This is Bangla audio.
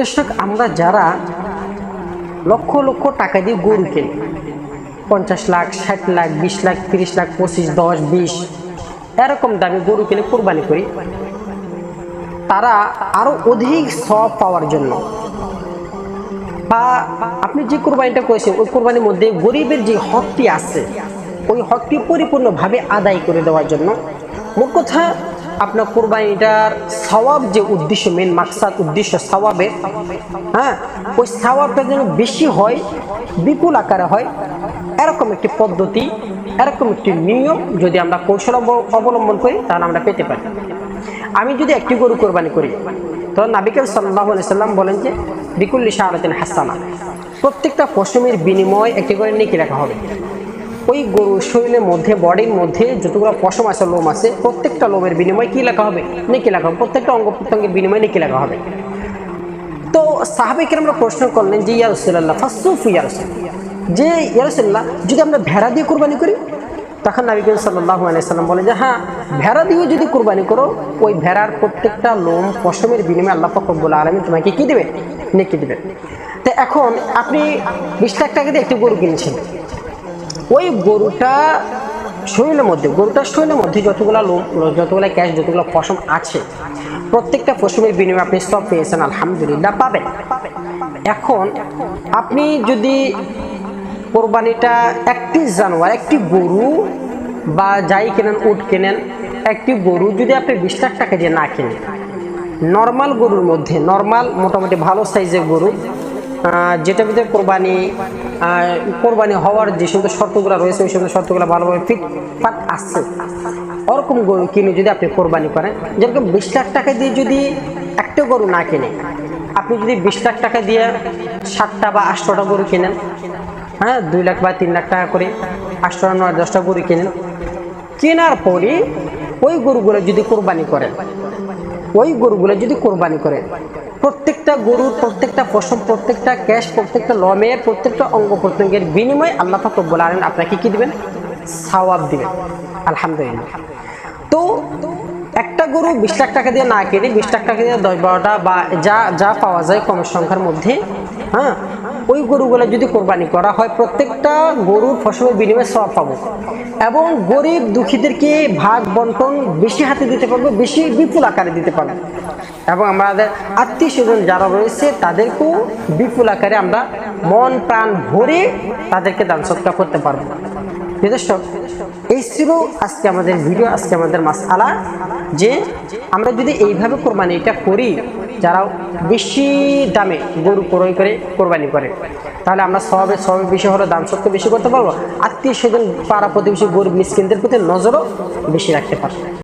দর্শক, আমরা যারা লক্ষ লক্ষ টাকা দিয়ে গরু কিনি, পঞ্চাশ লাখ, ষাট লাখ, বিশ লাখ, তিরিশ লাখ, পঁচিশ, দশ, বিশ, এরকম দামে গরু কিনে কোরবানি করি, তারা আরও অধিক সব পাওয়ার জন্য। বা আপনি যে কোরবানিটা করেছেন, ওই কোরবানির মধ্যে গরিবের যে হকটি আছে, ওই হকটি পরিপূর্ণভাবে আদায় করে দেওয়ার জন্য মোট কথা আপনার কোরবানিটার সওয়াব যে উদ্দেশ্য মেন মাকসাদ, উদ্দেশ্য সওয়াবের হ্যাঁ ওই সওয়াবটা যেন বেশি হয়, বিপুল আকারে হয়, এরকম একটি পদ্ধতি, এরকম একটি নিয়ম যদি আমরা কৌশল অব- অবলম্বন করি, তাহলে আমরা পেতে পারি। আমি যদি একটি গরু কোরবানি করি, তো নাবিকাল সাল্লাহ সাল্লাম বলেন যে, বিকুল্লি শাহরাতিন হাসানা, প্রত্যেকটা পশমের বিনিময় একটি করে নেকি রাখা হবে। ওই গরু শরীরের মধ্যে বডির মধ্যে যতগুলো পশম আছে, লোম আছে, প্রত্যেকটা লোমের বিনিময় কী লেখা হবে? নেকি লেখা হবে? প্রত্যেকটা অঙ্গ প্রত্যঙ্গের বিনিময় নেকি লেখা হবে। তো সাহাবিকে আমরা প্রশ্ন করলেন যে ইয়ারসুল্লাহ ফাসুফ ইয়ারসুল যে ইয়ারসুল্লাহ যদি আমরা ভেড়া দিয়ে কোরবানি করি? তখন নবী করিম সাল্লাহ সাল্লাম বলেন যে হ্যাঁ ভেড়া দিয়েও যদি কোরবানি করো, ওই ভেড়ার প্রত্যেকটা লোম পশমের বিনিময়ে আল্লাহ ফকবুল আলমী তোমাকে কী দেবে নেকি দেবে তো এখন আপনি বিশ লাখ টাকা দিয়ে একটি গরু কিনেছেন। ওই গরুটা শরীরের মধ্যে গরুটার শরীরের মধ্যে যতগুলো লোম যতগুলো ক্যাশ যতগুলো পশম আছে, প্রত্যেকটা পশমের বিনিময়ে আপনি সব পেয়েছেন, আলহামদুলিল্লাহ পাবেন। এখন আপনি যদি কোরবানিটা একটি জানোয়ার, একটি গরু বা যাই কেনেন, উট কেনেন, একটি গরু যদি আপনি বিশ লাখ টাকা দিয়ে না কেনেন নর্মাল গরুর মধ্যে নর্মাল মোটামুটি ভালো সাইজের গরু যেটার ভিতরে কোরবানি কোরবানি হওয়ার যে সমস্ত শর্তগুলো রয়েছে, ওই সমস্ত শর্তগুলো ভালোভাবে ফিট ফাট আসছে ওরকম গরু কিনে যদি আপনি কোরবানি করেন, যেরকম বিশ লাখ টাকা দিয়ে যদি একটা গরু না কিনে, আপনি যদি বিশ লাখ টাকা দিয়ে সাতটা বা আটশোটা গরু কিনেন হ্যাঁ দুই লাখ বা তিন লাখ টাকা করে আটশো নয়, দশটা গরু কিনেন, কেনার পরে ওই গরুগুলো যদি কোরবানি করেন, ওই গরুগুলো যদি কোরবানি করেন প্রত্যেকটা গরুর প্রত্যেকটা পশম প্রত্যেকটা ক্যাশ, প্রত্যেকটা লমের, প্রত্যেকটা অঙ্গ প্রত্যঙ্গের বিনিময়ে আল্লাহ ফাকবুল আলম আপনাকে কী দিবেন? সাওয়াব দিবেন। আলহামদুলিল্লাহ। তো একটা গরু বিশ লাখ টাকা দিয়ে না কিনে, বিশ লাখ টাকা দিয়ে দশ বারোটা বা যা যা পাওয়া যায় কম সংখ্যার মধ্যে হ্যাঁ ওই গরুগুলো যদি কোরবানি করা হয়, প্রত্যেকটা গরুর ফসলের বিনিময়ে সব পাবো। এবং গরিব দুঃখীদেরকে ভাগ বন্টন বেশি হাতে দিতে পারব, বেশি বিপুল আকারে দিতে পারব। এবং আমাদের আত্মীয় স্বজন যারা রয়েছে, তাদেরকেও বিপুল আকারে আমরা মন, প্রাণ ভরে তাদেরকে দান সৎকার করতে পারব। দর্শক, এই ছিল আজকে আমাদের ভিডিও আজকে আমাদের মাস আলা যে আমরা যদি এইভাবে কোরবানি এটা করি যারা বেশি দামে গরু ক্রয় করে, কোরবানি করে। তাহলে আমরা সবে সবে বেশি হলে দাম সত্য বেশি করতে পারব। আত্মীয় স্বজন, পাড়া প্রতিবেশী গরিব মিসকিনদের প্রতি নজরও বেশি রাখতে পারব।